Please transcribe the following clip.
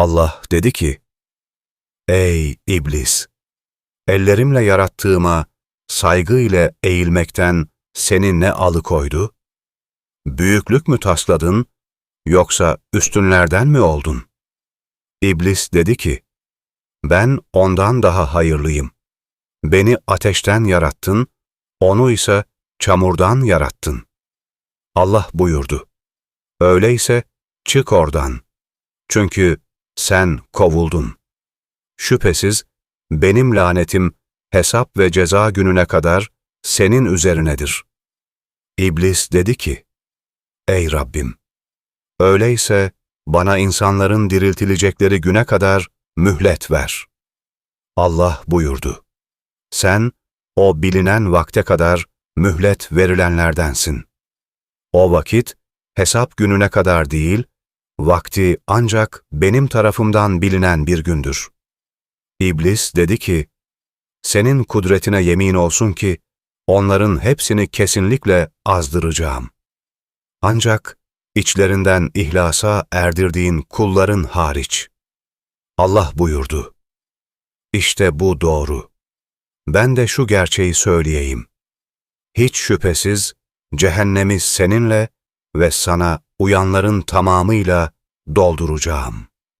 Allah dedi ki, Ey iblis! Ellerimle yarattığıma saygı ile eğilmekten seni ne alıkoydu? Büyüklük mü tasladın, yoksa üstünlerden mi oldun? İblis dedi ki, Ben ondan daha hayırlıyım. Beni ateşten yarattın, onu ise çamurdan yarattın. Allah buyurdu, Öyleyse çık oradan. Çünkü sen kovuldun. Şüphesiz benim lanetim hesap ve ceza gününe kadar senin üzerinedir. İblis dedi ki, Ey Rabbim! Öyleyse bana insanların diriltilecekleri güne kadar mühlet ver. Allah buyurdu. Sen o bilinen vakte kadar mühlet verilenlerdensin. O vakit hesap gününe kadar değil, vakti ancak benim tarafımdan bilinen bir gündür. İblis dedi ki, senin kudretine yemin olsun ki, onların hepsini kesinlikle azdıracağım. Ancak içlerinden ihlasa erdirdiğin kulların hariç. Allah buyurdu. İşte bu doğru. Ben de şu gerçeği söyleyeyim. Hiç şüphesiz cehennemi seninle ve sana uyanların tamamıyla dolduracağım.